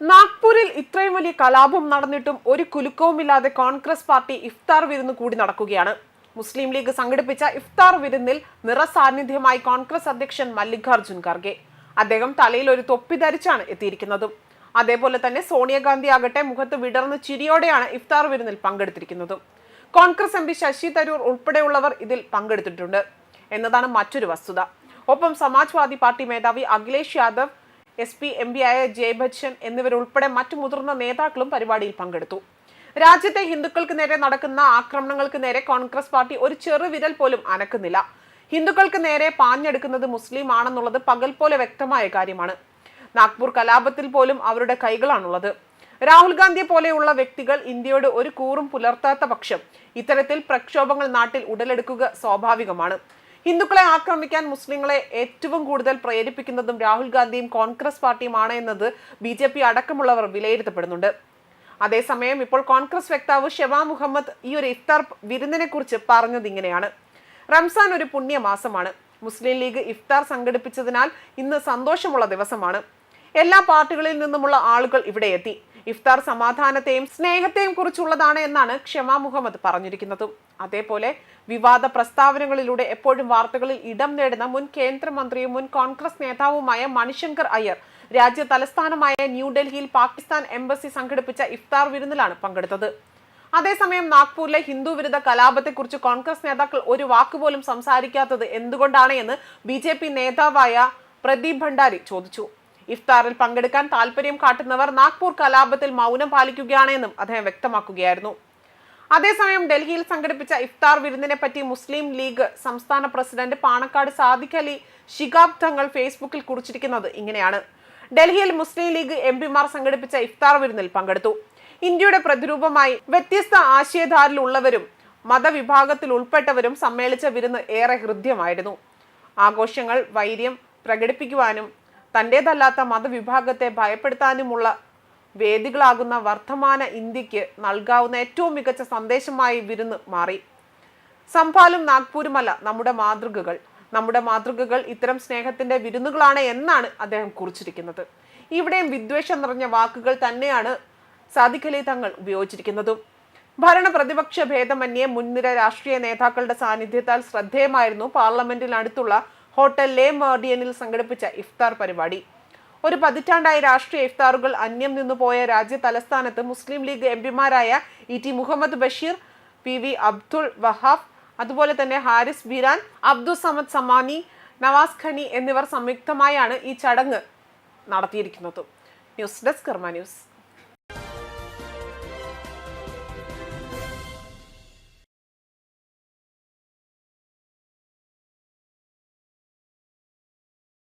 നാഗ്പൂരിൽ ഇത്രയും വലിയ കലാപം നടന്നിട്ടും ഒരു കുലുക്കവുമില്ലാതെ കോൺഗ്രസ് പാർട്ടി ഇഫ്താർ വിരുന്ന് കൂടി നടക്കുകയാണ്. മുസ്ലിം ലീഗ് സംഘടിപ്പിച്ച ഇഫ്താർ വിരുന്നിൽ നിറസാന്നിധ്യമായി കോൺഗ്രസ് അധ്യക്ഷൻ മല്ലികാർജുൻ ഖർഗെ. അദ്ദേഹം തലയിൽ ഒരു തൊപ്പി ധരിച്ചാണ് എത്തിയിരിക്കുന്നതും. അതേപോലെ തന്നെ സോണിയാഗാന്ധി ആകട്ടെ മുഖത്ത് വിടർന്ന് ചിരിയോടെയാണ് ഇഫ്താർ വിരുന്നിൽ പങ്കെടുത്തിരിക്കുന്നതും. കോൺഗ്രസ് എം പി ശശി തരൂർ ഉൾപ്പെടെയുള്ളവർ ഇതിൽ പങ്കെടുത്തിട്ടുണ്ട്. എന്നതാണ് മറ്റൊരു വസ്തുത. ഒപ്പം സമാജ്വാദി പാർട്ടി മേധാവി Akhilesh Yadav S P M ആയ ജയ് ബച്ചൻ എന്നിവരുൾപ്പെടെ മറ്റു മുതിർന്ന നേതാക്കളും പരിപാടിയിൽ പങ്കെടുത്തു. രാജ്യത്തെ ഹിന്ദുക്കൾക്ക് നേരെ നടക്കുന്ന ആക്രമണങ്ങൾക്ക് നേരെ കോൺഗ്രസ് പാർട്ടി ഒരു ചെറുവിരൽ പോലും അനക്കുന്നില്ല. ഹിന്ദുക്കൾക്ക് നേരെ പാഞ്ഞെടുക്കുന്നത് മുസ്ലിം ആണെന്നുള്ളത് പകൽ പോലെ വ്യക്തമായ കാര്യമാണ്. നാഗ്പൂർ കലാപത്തിൽ പോലും അവരുടെ കൈകളാണുള്ളത്. രാഹുൽ ഗാന്ധിയെ പോലെയുള്ള വ്യക്തികൾ ഇന്ത്യയോട് ഒരു കൂറും പുലർത്താത്ത പക്ഷം ഇത്തരത്തിൽ പ്രക്ഷോഭങ്ങൾ നാട്ടിൽ ഉടലെടുക്കുക സ്വാഭാവികമാണ്. ഹിന്ദുക്കളെ ആക്രമിക്കാൻ മുസ്ലിങ്ങളെ ഏറ്റവും കൂടുതൽ പ്രേരിപ്പിക്കുന്നതും രാഹുൽ ഗാന്ധിയും കോൺഗ്രസ് പാർട്ടിയുമാണ് എന്നത് ബി ജെ പി അടക്കമുള്ളവർ വിലയിരുത്തപ്പെടുന്നുണ്ട്. അതേസമയം ഇപ്പോൾ കോൺഗ്രസ് വക്താവ് ഷെവാ മുഹമ്മദ് ഈ ഒരു ഇഫ്താർ വിരുന്നിനെ കുറിച്ച് പറഞ്ഞത് ഇങ്ങനെയാണ്. റംസാൻ ഒരു പുണ്യമാസമാണ്. മുസ്ലിം ലീഗ് ഇഫ്താർ സംഘടിപ്പിച്ചതിനാൽ ഇന്ന് സന്തോഷമുള്ള ദിവസമാണ്. എല്ലാ പാർട്ടികളിൽ നിന്നുമുള്ള ആളുകൾ ഇവിടെ എത്തി. ഇഫ്താർ സമാധാനത്തെയും സ്നേഹത്തെയും കുറിച്ചുള്ളതാണ് എന്നാണ് ക്ഷമ മുഹമ്മദ് പറഞ്ഞിരിക്കുന്നത്. അതേപോലെ വിവാദ പ്രസ്താവനകളിലൂടെ എപ്പോഴും വാർത്തകളിൽ ഇടം നേടുന്ന മുൻ കേന്ദ്രമന്ത്രിയും മുൻ കോൺഗ്രസ് നേതാവുമായ മണിശങ്കർ അയ്യർ രാജ്യ തലസ്ഥാനമായ ന്യൂഡൽഹിയിൽ പാകിസ്ഥാൻ എംബസി സംഘടിപ്പിച്ച ഇഫ്താർ വിരുന്നിലാണ് പങ്കെടുത്തത്. അതേസമയം നാഗ്പൂരിലെ ഹിന്ദു വിരുദ്ധ കലാപത്തെക്കുറിച്ച് കോൺഗ്രസ് നേതാക്കൾ ഒരു വാക്കുപോലും സംസാരിക്കാത്തത് എന്തുകൊണ്ടാണ് എന്ന് ബി നേതാവായ പ്രദീപ് ഭണ്ഡാരി ചോദിച്ചു. ഇഫ്താറിൽ പങ്കെടുക്കാൻ താല്പര്യം കാട്ടുന്നവർ നാഗ്പൂർ കലാപത്തിൽ മൗനം പാലിക്കുകയാണെന്നും അദ്ദേഹം വ്യക്തമാക്കുകയായിരുന്നു. അതേസമയം ഡൽഹിയിൽ സംഘടിപ്പിച്ച ഇഫ്താർ വിരുന്നിനെ പറ്റി മുസ്ലിം ലീഗ് സംസ്ഥാന പ്രസിഡന്റ് പാണക്കാട് സാദിഖ് അലി ഷിഗാബ് തങ്ങൾ ഫേസ്ബുക്കിൽ കുറിച്ചിരിക്കുന്നത് ഇങ്ങനെയാണ്. ഡൽഹിയിൽ മുസ്ലിം ലീഗ് എം പിമാർ സംഘടിപ്പിച്ച ഇഫ്താർ വിരുന്നിൽ പങ്കെടുത്തു. ഇന്ത്യയുടെ പ്രതിരൂപമായി വ്യത്യസ്ത ആശയധാരിലുള്ളവരും മതവിഭാഗത്തിൽ ഉൾപ്പെട്ടവരും സമ്മേളിച്ച വിരുന്ന് ഏറെ ഹൃദ്യമായിരുന്നു. ആഘോഷങ്ങൾ വൈര്യം പ്രകടിപ്പിക്കുവാനും തന്റേതല്ലാത്ത മതവിഭാഗത്തെ ഭയപ്പെടുത്താനുമുള്ള വേദികളാകുന്ന വർത്തമാന ഇന്ത്യയ്ക്ക് നൽകാവുന്ന ഏറ്റവും മികച്ച സന്ദേശമായി വിരുന്ന് മാറി. സംഭാലും നാഗ്പൂരുമല്ല നമ്മുടെ മാതൃകകൾ. നമ്മുടെ മാതൃകകൾ ഇത്തരം സ്നേഹത്തിന്റെ വിരുന്നുകളാണ് എന്നാണ് അദ്ദേഹം കുറിച്ചിരിക്കുന്നത്. ഇവിടെയും വിദ്വേഷം നിറഞ്ഞ വാക്കുകൾ തന്നെയാണ് സാദിഖലി തങ്ങൾ ഉപയോഗിച്ചിരിക്കുന്നതും. ഭരണ പ്രതിപക്ഷ ഭേദമന്യേ മുൻനിര രാഷ്ട്രീയ നേതാക്കളുടെ സാന്നിധ്യത്താൽ ശ്രദ്ധേയമായിരുന്നു പാർലമെന്റിനടുത്തുള്ള ഹോട്ടൽ ലേ മാർഡിയനിൽ സംഘടിപ്പിച്ച ഇഫ്താർ പരിപാടി. ഒരു പതിറ്റാണ്ടായി രാഷ്ട്രീയ ഇഫ്താറുകൾ അന്യം നിന്നുപോയ രാജ്യ തലസ്ഥാനത്ത് Muslim league M പിമാരായ E T Muhammad Basheer P V Abdul Wahab അതുപോലെ തന്നെ ഹാരിസ് ബിരാൻ അബ്ദുൾ സമദ് സമാനി നവാസ് ഖനി എന്നിവർ സംയുക്തമായാണ് ഈ ചടങ്ങ് നടത്തിയിരിക്കുന്നത്. News desk Karma news.